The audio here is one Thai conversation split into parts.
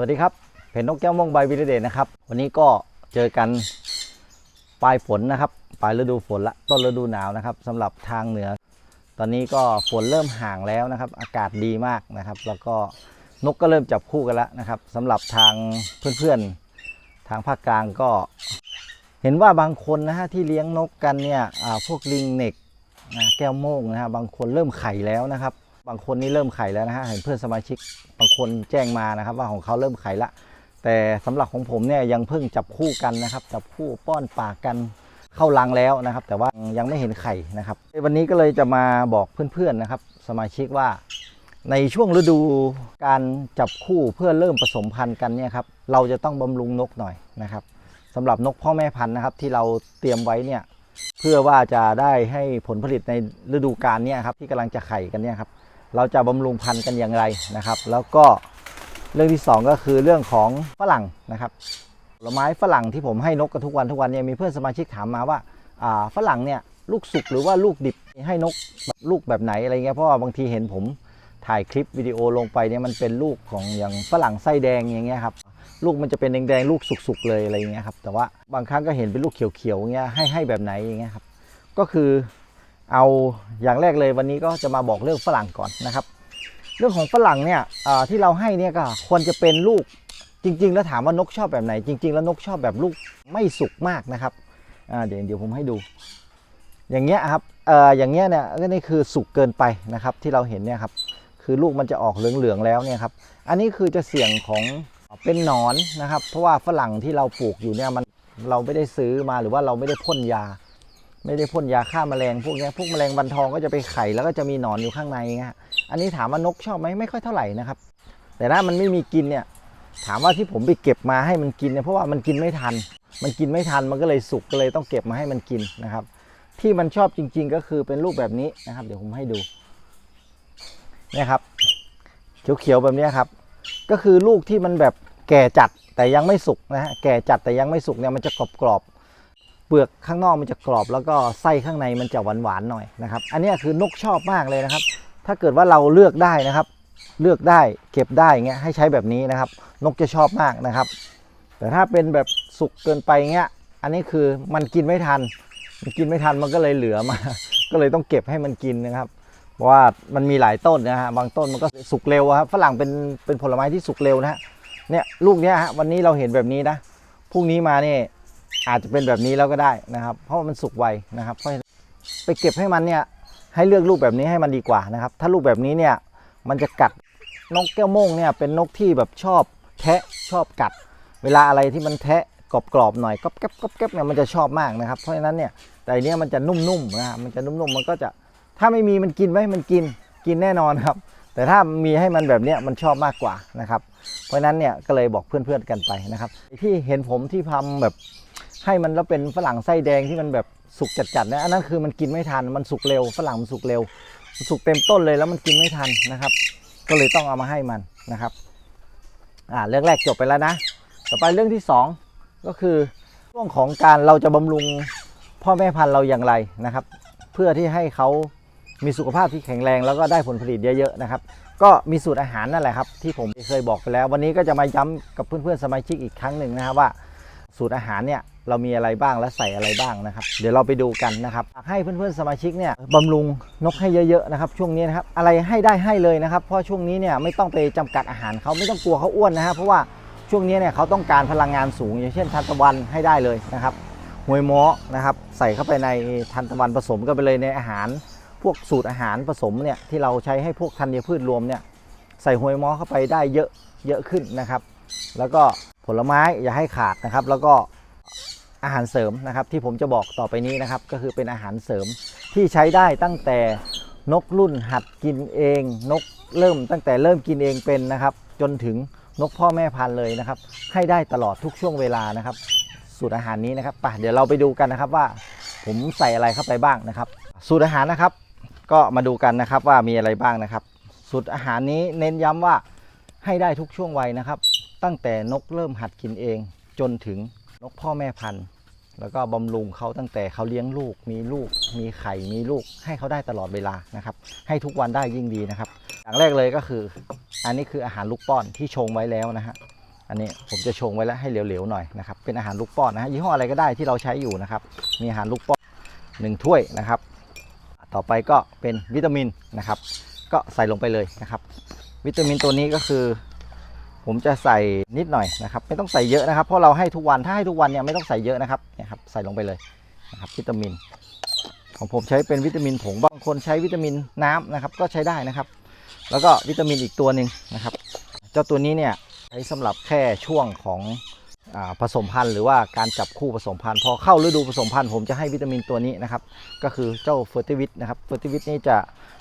วัสดีครับเพจนกแก้วม่วงใบวิรเดชนะครับ วันนี้ก็เจอกันปลายฝนนะครับปลายฤดูฝนละต้นฤดูหนาวนะครับสำหรับทางเหนือ ตอนนี้ก็ฝนเริ่มห่างแล้วนะครับ อากาศดีมากนะครับ แล้วก็นกก็เริ่มจับคู่กันแล้วนะครับสำหรับทางเพื่อนๆทางภาคกลางก็ เห็นว่าบางคนนะฮะที่เลี้ยงนกกันเนี่ยพวกลิงเน็กนะแก้วโมงนะฮะบางคนเริ่มไข่แล้วนะครับ บางคนนี่เริ่มไข่แล้วนะฮะเห็นเพื่อนสมาชิกบางคนแจ้งมานะครับ ว่าของเขาเริ่มไข่ละ แต่สำหรับของผมเนี่ยยังเพิ่งจับคู่กันนะครับ จับคู่ป้อนปากกันเข้ารังแล้วนะครับ แต่ว่ายังไม่เห็นไข่นะครับ วันนี้ก็เลยจะมาบอกเพื่อนๆนะครับ สมาชิกว่าในช่วงฤดูการจับคู่เพื่อเริ่มผสมพันธุ์กันเนี่ยครับเราจะต้องบำรุงนกหน่อยนะครับสำหรับนกพ่อแม่พันธุ์นะครับ ที่เราเตรียมไว้เนี่ยเพื่อว่าจะได้ให้ผลผลิตในฤดูกาลเนี่ยครับที่กำลังจะไข่กันเนี่ยครับ เราจะบำรุงพันธุ์กันอย่างไรนะครับ แล้วก็เรื่องที่สองก็คือเรื่องของฝรั่งนะครับผลไม้ฝรั่งที่ผมให้นกกันทุกวันทุกวันเนี่ยมีเพื่อนสมาชิกถามมาว่าฝรั่งเนี่ยลูกสุกหรือว่าลูกดิบให้นกแบบลูกแบบไหนอะไรเงี้ยเพราะว่าบางทีเห็นผมถ่ายคลิปวิดีโอลงไปเนี่ยมันเป็นลูกของอย่างฝรั่งไส้แดงอย่างเงี้ยครับลูกมันจะเป็นแดงๆลูกสุกๆเลยอะไรเงี้ยครับแต่ว่าบางครั้งก็เห็นเป็นลูกเขียวๆอย่างเงี้ยให้ให้แบบไหนอย่างเงี้ยครับก็คือ เอาอย่างแรกเลยวันนี้ก็จะมาบอกเรื่องฝรั่งก่อนนะครับ เรื่องของฝรั่งเนี่ยที่เราให้เนี่ยก็ควรจะเป็นลูกจริง ๆ แล้วถามว่านกชอบแบบไหน จริง ๆ แล้วนกชอบแบบลูกไม่สุกมากนะครับเดี๋ยวเดี๋ยวผมให้ดู อย่างเงี้ยครับเอ่ออย่างเงี้ยเนี่ยก็นี่คือสุกเกินไปนะครับ ที่เราเห็นเนี่ยครับคือลูกมันจะออกเหลืองๆแล้วเนี่ยครับอันนี้คือจะเสี่ยงของเป็นหนอนนะครับ เพราะว่าฝรั่งที่เราปลูกอยู่เนี่ยมันเราไม่ได้ซื้อมาหรือว่าเราไม่ได้พ่นยา ไม่ได้พ่นยาฆ่าแมลงพวกนี้พวกแมลงวันทองก็จะไปไข่แล้วก็จะมีหนอนอยู่ข้างในเงี้ยอันนี้ถามว่านกชอบไหมไม่ค่อยเท่าไหร่นะครับ แต่ถ้ามันไม่มีกินเนี่ยถามว่าที่ผมไปเก็บมาให้มันกินเนี่ยเพราะว่ามันกินไม่ทัน มันกินไม่ทันมันก็เลยสุกก็เลยต้องเก็บมาให้มันกินนะครับ ที่มันชอบจริง ๆ ก็คือเป็นรูปแบบนี้นะครับ เดี๋ยวผมให้ดูนี่ครับเขียวๆแบบนี้ครับ ก็คือลูกที่มันแบบแก่จัดแต่ยังไม่สุกนะฮะแก่จัดแต่ยังไม่สุกเนี่ยมันจะกรอบ เปลือกข้างนอกมันจะกรอบ แล้วก็ไส้ข้างในมันจะหวานๆหน่อยนะครับ อันนี้คือนกชอบมากเลยนะครับ ถ้าเกิดว่าเราเลือกได้นะครับ เลือกได้เก็บได้เงี้ยให้ใช้แบบนี้นะครับ นกจะชอบมากนะครับ แต่ถ้าเป็นแบบสุกเกินไปเงี้ยอันนี้คือมันกินไม่ทัน มันกินไม่ทันมันก็เลยเหลือมา ก็เลยต้องเก็บให้มันกินนะครับเพราะว่ามันมีหลายต้นนะฮะบางต้นมันก็สุกเร็วครับฝรั่งเป็นเป็นผลไม้ที่สุกเร็วนะฮะเนี่ยลูกเนี้ยฮะวันนี้เราเห็นแบบนี้นะพรุ่งนี้มาเนี่ย อาจจะเป็นแบบนี้แล้วก็ได้นะครับ เพราะว่ามันสุกไวนะครับเพราะไปเก็บให้มันเนี่ยให้เลือกลูกแบบนี้ให้มันดีกว่านะครับ ถ้าลูกแบบนี้เนี่ยมันจะกัดนกแก้วโม่งเนี่ยเป็นนกที่แบบชอบแทะชอบกัด เวลาอะไรที่มันแทะกรอบๆหน่อยก๊อบแก๊บก๊อบแก๊บเนี่ยมันจะชอบมากนะครับ เพราะฉะนั้นเนี่ยแต่อันเนี้ยมันจะนุ่มๆนะมันจะนุ่มๆมันก็จะถ้าไม่มีมันกินไหมมันกินกินแน่นอนครับ แต่ถ้ามีให้มันแบบเนี้ยมันชอบมากกว่านะครับ เพราะฉะนั้นเนี่ยก็เลยบอกเพื่อนๆกันไปนะครับ ที่เห็นผมที่ทำแบบ ให้มันแล้วเป็นฝรั่งไส้แดงที่มันแบบสุกจัดๆนะอันนั้นคือมันกินไม่ทันมันสุกเร็วฝรั่งมันสุกเร็วสุกเต็มต้นเลยแล้วมันกินไม่ทันนะครับ ก็เลยต้องเอามาให้มันนะครับอ่าเรื่องแรกจบไปแล้วนะ ต่อไปเรื่องที่สองก็คือช่วงของการเราจะบำรุงพ่อแม่พันธุ์เราอย่างไรนะครับ เพื่อที่ให้เขามีสุขภาพที่แข็งแรง แล้วก็ได้ผลผลิตเยอะๆนะครับ ก็มีสูตรอาหารนั่นแหละครับ ที่ผมเคยบอกไปแล้ว วันนี้ก็จะมาย้ำกับเพื่อนๆสมาชิกอีกครั้งหนึ่งนะครับว่า สูตรอาหารเนี่ย เรามีอะไรบ้างและใส่อะไรบ้างนะครับ เดี๋ยวเราไปดูกันนะครับอยากให้เพื่อนๆสมาชิกเนี่ยบำรุงนกให้เยอะๆนะครับ ช่วงนี้นะครับอะไรให้ได้ให้เลยนะครับ เพราะช่วงนี้เนี่ยไม่ต้องไปจำกัดอาหารเขาไม่ต้องกลัวเขาอ้วนนะครับเพราะว่าช่วงนี้เนี่ยเขาต้องการพลังงานสูง อย่างเช่นทานตะวันให้ได้เลยนะครับหวยม้อนะครับใส่เข้าไปในทันตะวันผสมก็ไปเลยในอาหาร พวกสูตรอาหารผสมเนี่ยที่เราใช้ให้พวกธัญพืชรวมเนี่ยใส่หวยม้อเข้าไปได้เยอะเยอะขึ้นนะครับ แล้วก็ผลไม้อย่าให้ขาดนะครับ แล้วก็ อาหารเสริมนะครับที่ผมจะบอกต่อไปนี้นะครับ ก็คือเป็นอาหารเสริมที่ใช้ได้ตั้งแต่นกรุ่นหัดกินเอง นกเริ่มตั้งแต่เริ่มกินเองเป็นนะครับ จนถึงนกพ่อแม่พันธุ์เลยนะครับ ให้ได้ตลอดทุกช่วงเวลานะครับ สูตรอาหารนี้นะครับไปเดี๋ยวเราไปดูกันนะครับว่าผมใส่อะไรเข้าไปบ้างนะครับ สูตรอาหารนะครับ ก็มาดูกันนะครับว่ามีอะไรบ้างนะครับ สูตรอาหารนี้เน้นย้ำว่าให้ได้ทุกช่วงวัยนะครับ ตั้งแต่นกเริ่มหัดกินเองจนถึง นกพ่อแม่พันธุ์ แล้วก็บำรุงเขาตั้งแต่เขาเลี้ยงลูก มีลูก มีไข่ มีลูก ให้เขาได้ตลอดเวลานะครับ ให้ทุกวันได้ยิ่งดีนะครับ อย่างแรกเลยก็คือ อันนี้คืออาหารลูกป้อนที่ชงไว้แล้วนะฮะ อันนี้ผมจะชงไว้แล้วให้เหลวๆหน่อยนะครับ เป็นอาหารลูกป้อนนะฮะ ยี่ห้ออะไรก็ได้ที่เราใช้อยู่นะครับ มีอาหารลูกป้อนหนึ่งถ้วยนะครับ ต่อไปก็เป็นวิตามินนะครับ ก็ใส่ลงไปเลยนะครับ วิตามินตัวนี้ก็คือ ผมจะใส่นิดหน่อยนะครับ ไม่ต้องใส่เยอะนะครับ เพราะเราให้ทุกวันถ้าให้ทุกวันเนี่ยไม่ต้องใส่เยอะนะครับเนี่ยครับใส่ลงไปเลยนะครับวิตามิน ของผมใช้เป็นวิตามินผงบางคนใช้วิตามินน้ำนะครับ ก็ใช้ได้นะครับ แล้วก็วิตามินอีกตัวหนึ่งนะครับ เจ้าตัวนี้เนี่ยใช้สำหรับแค่ช่วงของอผสมพันธุ์หรือว่าการจับคู่ผสมพันธุ์พอเข้าฤดูผสมพันธุ์ผมจะให้วิตามินตัวนี้นะครับ ก็คือเจ้าเฟอร์ติวิตนะครับเฟอร์ติวิตนี่จะ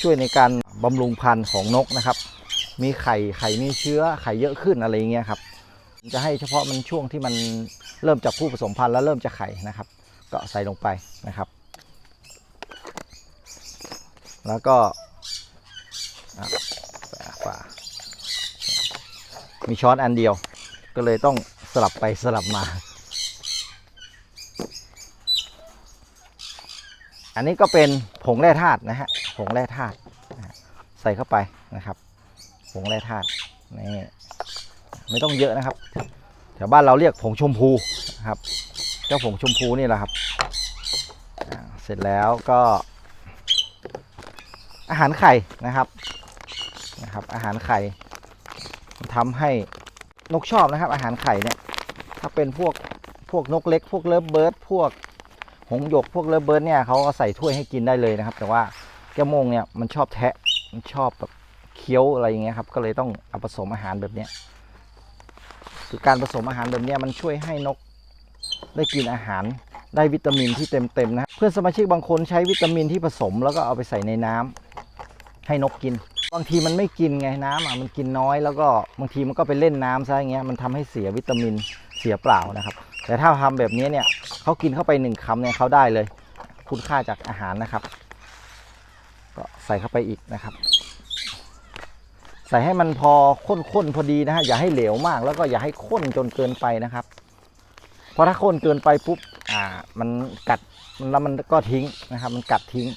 ช่วยในการบำรุงพันธุ์ของนกนะครับ มีไข่ไข่มีเชื้อไข่เยอะขึ้นอะไรอย่างเงี้ยครับจะให้เฉพาะมันช่วงที่มันเริ่มจับคู่ผสมพันธุ์แล้วเริ่มจะไข่นะครับ ก็ใส่ลงไปนะครับ แล้วก็ฝามีช้อนอันเดียว ก็เลยต้องสลับไปสลับมา อันนี้ก็เป็นผงแร่ธาตุนะฮะผงแร่ธาตุใส่เข้าไปนะครับ ผงแร่ธาตุนี่ไม่ต้องเยอะนะครับแถวบ้านเราเรียกผงชมพูนะครับ เจ้าผงชมพูนี่แหละครับเสร็จแล้วก็อาหารไข่นะครับนะครับ อาหารไข่ทำให้นกชอบนะครับ อาหารไข่เนี่ยถ้าเป็นพวกพวกนกเล็ก พวกเลิฟเบิร์ดพวกหงหยกพวกเลิฟเบิร์ดเนี่ยเขาก็ใส่ถ้วยให้กินได้เลยนะครับ แต่ว่าแก้มงเนี่ยมันชอบแทะมันชอบแบบ เคี้ยวอะไรอย่างเงี้ยครับก็เลยต้องเอาผสมอาหารแบบเนี้ยคือการผสมอาหารแบบเนี้ยมันช่วยให้นกได้กินอาหารได้วิตามินที่เต็มๆนะเพื่อนสมาชิกบางคนใช้วิตามินที่ผสม แล้วก็เอาไปใส่ในน้ำให้นกกิน บางทีมันไม่กินไงน้ำอะมันกินน้อยแล้วก็บางทีมันก็ไปเล่นน้ำซะอย่างเงี้ยมันทำให้เสียวิตามินเสียเปล่านะครับ แต่ถ้าทำแบบนี้เนี่ยเขากินเข้าไปหนึ่งคำเนี่ยเขาได้เลย คุณค่าจากอาหารนะครับ ก็ใส่เข้าไปอีกนะครับ ใส่ให้มันพอข้นๆพอดีนะฮะอย่าให้เหลวมาก แล้วก็อย่าให้ข้นจนเกินไปนะครับ เพราะถ้าข้นเกินไปปุ๊บอ่า มันกัดแล้วมันก็ทิ้งนะครับ มันกัดทิ้ง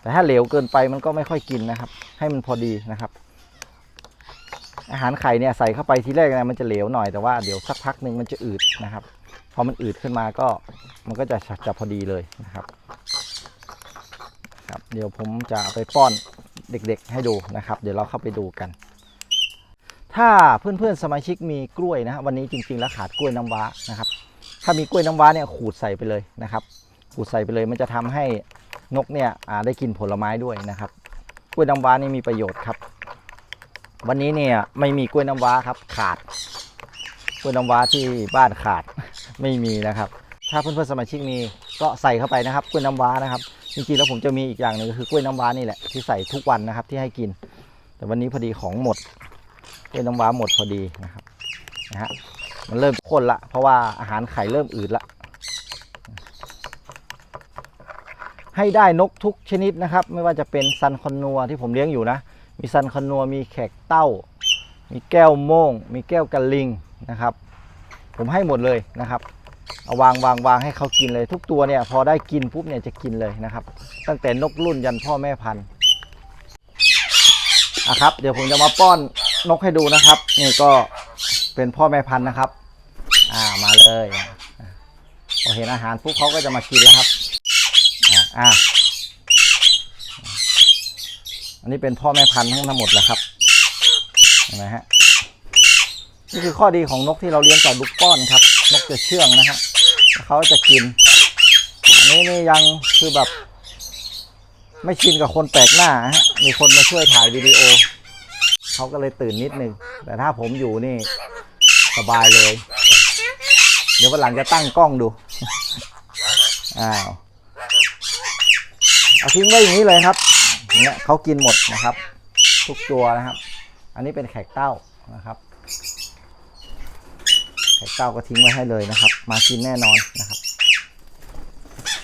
แต่ถ้าเหลวเกินไปมันก็ไม่ค่อยกินนะครับ ให้มันพอดีนะครับ อาหารไข่เนี่ยใส่เข้าไปทีแรกนี่ยมันจะเหลวหน่อยแต่ว่าเดี๋ยวสักพักหนึ่งมันจะอืดนะครับพอมันอืดขึ้นมาก็มันก็จะจะพอดีเลยนะครับครับ เดี๋ยวผมจะไปป้อน เด็กๆให้ดูนะครับ เดี๋ยวเราเข้าไปดูกัน ถ้าเพื่อนๆสมาชิกมีกล้วยนะวันนี้จริงๆแล้วขาดกล้วยน้ำว้านะครับ ถ้ามีกล้วยน้ำว้าเนี่ยขูดใส่ไปเลยนะครับ ขูดใส่ไปเลยมันจะทำให้นกเนี่ยอ่าได้กินผลไม้ด้วยนะครับ กล้วยน้ำว้านี่มีประโยชน์ครับ วันนี้เนี่ยไม่มีกล้วยน้ำว้าครับขาดกล้วยน้ำว้าที่บ้านขาดไม่มีนะครับ ถ้าเพื่อนๆสมาชิกมีก็ใส่เข้าไปนะครับกล้วยน้ำว้านะครับ จริงๆแล้วผมจะมีอีกอย่างหนึ่งก็คือกล้วยน้ำว้านี่แหละที่ใส่ทุกวันนะครับที่ให้กิน แต่วันนี้พอดีของหมดกล้วยน้ำว้าหมดพอดีนะครับนะฮะมันเริ่มข้นละ เพราะว่าอาหารไข่เริ่มอืดละ ให้ได้นกทุกชนิดนะครับ ไม่ว่าจะเป็นซันคอนนัวที่ผมเลี้ยงอยู่นะ มีซันคอนนัวมีแขกเต้า มีแก้วโม่ง มีแก้วกะลิงนะครับ ผมให้หมดเลยนะครับ เอาวางวางวางให้เขากินเลย ทุกตัวเนี่ยพอได้กินปุ๊บเนี่ยจะกินเลยนะครับ ตั้งแต่นกรุ่นยันพ่อแม่พันธุ์อะครับ เดี๋ยวผมจะมาป้อนนกให้ดูนะครับนี่ก็เป็นพ่อแม่พันธุ์นะครับ อ่ามาเลยพอเห็นอาหารปุ๊บเขาก็จะมากินแล้วครับอ่าอ่าอันนี้เป็นพ่อแม่พันธุ์ทั้งหมดแหละครับเห็นไหมฮะนี่คือข้อดีของนกที่เราเลี้ยงจากลูกป้อนครับ นกจะเชื่องนะฮะเขาจะกินนนี้นี่ยังคือแบบ ไม่ชินกับคนแปลกหน้าฮะมีคนมาช่วยถ่ายวิดีโอเขาก็เลยตื่นนิดนึง แต่ถ้าผมอยู่นี่สบายเลย เดี๋ยววันหลังจะตั้งกล้องดูอ้าวเอาทิ้งไว้อย่างนี้เลยครับเงี้ยเขากินหมดนะครับ ทุกตัวนะครับ อันนี้เป็นแขกเต้านะครับ แขกเต้าก็ทิ้งไว้ให้เลยนะครับ มากินแน่นอนนะครับ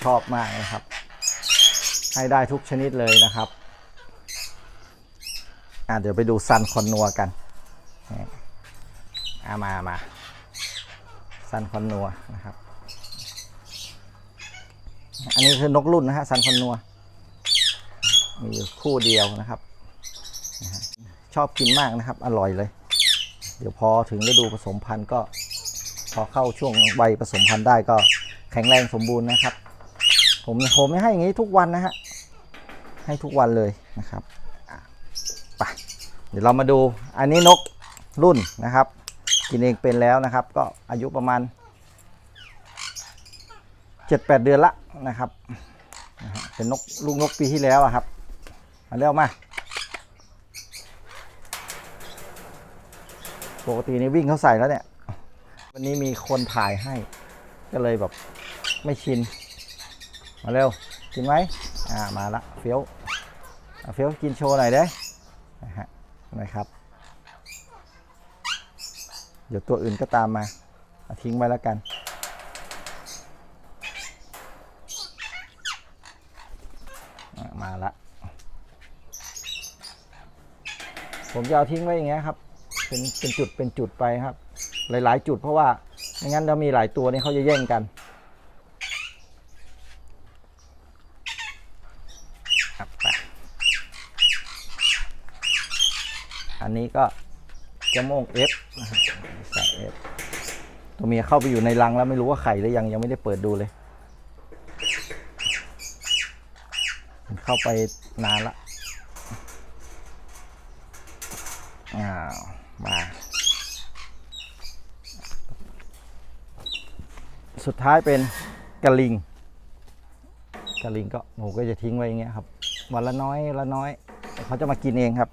ชอบมากนะครับ ให้ได้ทุกชนิดเลยนะครับอะเดี๋ยวไปดูซันคอนนัวกันอะมามาซันคอนนัวนะครับ อันนี้คือนกรุ่นนะฮะซันคอนนัว มีอยู่คู่เดียวนะครับ ชอบกินมากนะครับ อร่อยเลย เดี๋ยวพอถึงฤดูผสมพันธุ์ก็ พอเข้าช่วงใบผสมพันธุ์ได้ก็แข็งแรงสมบูรณ์นะครับ ผมผมให้อย่างนี้ทุกวันนะฮะให้ทุกวันเลยนะครับไปเดี๋ยวเรามาดูอันนี้นกรุ่นนะครับ กินเองเป็นแล้วนะครับ ก็อายุประมาณ 7-8 เดือนละนะครับเป็นนกลูกนกปีที่แล้วอะครับมาเร็วมาปกตินี่วิ่งเขาใส่แล้วเนี่ย วันนี้มีคนถ่ายให้ ก็เลยแบบไม่ชิน มาเร็ว กินไหมอ่ามาละเฟี้ยวอะเฟี้ยวกินโชว์หน่อยเด้นะฮะนะครับ เดี๋ยวตัวอื่นก็ตามมาเอาทิ้งไว้แล้วกันมาละ ผมจะเอาทิ้งไว้อย่างเงี้ยครับ เป็นเป็นจุดเป็นจุดไปครับ หลาย ๆ จุดเพราะว่าไม่งั้นเรามีหลายตัวนี่เขาจะแย่งกันครับไปอันนี้ก็จะโมงเอฟใส่เอฟตัวเมียเข้าไปอยู่ในรังแล้วไม่รู้ว่าไข่หรือยังยังไม่ได้เปิดดูเลย เข้าไปนานละอ้าวมา สุดท้ายเป็นกระลิงกระลิงก็ผมก็จะทิ้งไว้อย่างเงี้ยครับ วันละน้อยละน้อยเขาจะมากินเองครับ